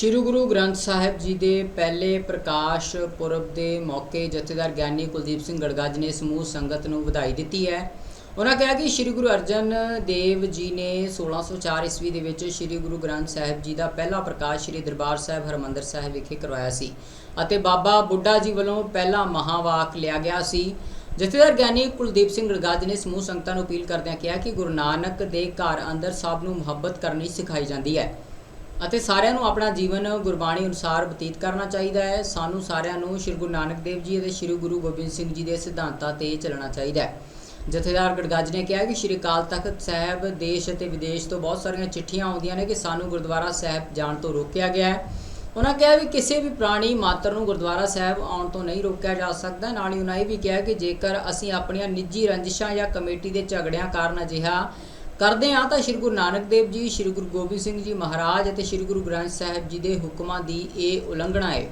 ਸ਼੍ਰੀ ਗੁਰੂ ਗ੍ਰੰਥ ਸਾਹਿਬ ਜੀ ਦੇ ਪਹਿਲੇ ਪ੍ਰਕਾਸ਼ ਪੁਰਬ ਦੇ ਮੌਕੇ ਜਥੇਦਾਰ ਗਿਆਨੀ ਕੁਲਦੀਪ ਸਿੰਘ ਗੜਗਾਜ ਨੇ ਸਮੂਹ ਸੰਗਤ ਨੂੰ ਵਧਾਈ ਦਿੱਤੀ ਹੈ। ਉਹਨਾਂ ਕਿਹਾ ਕਿ ਸ਼੍ਰੀ ਗੁਰੂ ਅਰਜਨ ਦੇਵ ਜੀ ਨੇ 1604 ਈਸਵੀ ਦੇ ਵਿੱਚ ਸ਼੍ਰੀ ਗੁਰੂ ਗ੍ਰੰਥ ਸਾਹਿਬ ਜੀ ਦਾ ਪਹਿਲਾ ਪ੍ਰਕਾਸ਼ ਸ਼੍ਰੀ ਦਰਬਾਰ ਸਾਹਿਬ ਹਰਮੰਦਰ ਸਾਹਿਬ ਵਿਖੇ ਕਰਵਾਇਆ ਸੀ ਅਤੇ ਬਾਬਾ ਬੁੱਢਾ ਜੀ ਵੱਲੋਂ ਪਹਿਲਾ ਮਹਾਵਾਕ ਲਿਆ ਗਿਆ ਸੀ। ਜਥੇਦਾਰ ਗਿਆਨੀ ਕੁਲਦੀਪ ਸਿੰਘ ਗੜਗੱਜ ਨੇ ਸਮੂਹ ਸੰਗਤਾਂ ਨੂੰ ਅਪੀਲ ਕਰਦਿਆਂ ਕਿਹਾ ਕਿ ਗੁਰੂ ਨਾਨਕ ਦੇ ਘਰ ਅੰਦਰ ਸਭ ਨੂੰ ਮੁਹੱਬਤ ਕਰਨੀ ਸਿਖਾਈ ਜਾਂਦੀ ਹੈ। ਅਤੇ ਸਾਰਿਆਂ ਨੂੰ ਆਪਣਾ ਜੀਵਨ ਗੁਰਬਾਣੀ ਅਨੁਸਾਰ ਬਤੀਤ ਕਰਨਾ ਚਾਹੀਦਾ ਹੈ। ਸਾਨੂੰ ਸਾਰਿਆਂ ਨੂੰ ਸ੍ਰੀ ਗੁਰੂ ਨਾਨਕ ਦੇਵ ਜੀ ਅਤੇ ਸ੍ਰੀ ਗੁਰੂ ਗੋਬਿੰਦ ਸਿੰਘ ਜੀ ਦੇ ਸਿਧਾਂਤਾਂ ਤੇ ਚੱਲਣਾ ਚਾਹੀਦਾ ਹੈ। ਜਥੇਦਾਰ ਗੜਗੱਜ ਨੇ ਕਿਹਾ ਕਿ ਸ੍ਰੀ ਅਕਾਲ ਤਖਤ ਸਾਹਿਬ ਦੇਸ਼ ਅਤੇ ਵਿਦੇਸ਼ ਤੋਂ ਬਹੁਤ ਸਾਰੀਆਂ ਚਿੱਠੀਆਂ ਆਉਂਦੀਆਂ ਨੇ ਕਿ ਸਾਨੂੰ ਗੁਰਦੁਆਰਾ ਸਾਹਿਬ ਜਾਣ ਤੋਂ ਰੋਕਿਆ ਗਿਆ ਹੈ। ਉਹਨਾਂ ਕਿਹਾ ਵੀ ਕਿਸੇ ਵੀ ਪ੍ਰਾਣੀ ਮਾਤਰ ਨੂੰ ਗੁਰਦੁਆਰਾ ਸਾਹਿਬ ਆਉਣ ਤੋਂ ਨਹੀਂ ਰੋਕਿਆ ਜਾ ਸਕਦਾ। ਨਾਲ ਹੀ ਉਹਨਾਂ ਇਹ ਵੀ ਕਿਹਾ ਕਿ ਜੇਕਰ ਅਸੀਂ ਆਪਣੀਆਂ ਨਿੱਜੀ ਰੰਜਿਸ਼ਾਂ ਜਾਂ ਕਮੇਟੀ ਦੇ ਝਗੜਿਆਂ ਕਾਰਨ ਅਜਿਹਾ ਕਰਦੇ ਹਾਂ ਤਾਂ ਸ੍ਰੀ ਗੁਰੂ ਨਾਨਕ ਦੇਵ ਜੀ, ਸ੍ਰੀ ਗੁਰੂ ਗੋਬਿੰਦ ਸਿੰਘ ਜੀ ਮਹਾਰਾਜ ਅਤੇ ਸ੍ਰੀ ਗੁਰੂ ਗ੍ਰੰਥ ਸਾਹਿਬ ਜੀ ਦੇ ਹੁਕਮਾਂ ਦੀ ਇਹ ਉਲੰਘਣਾ ਹੈ।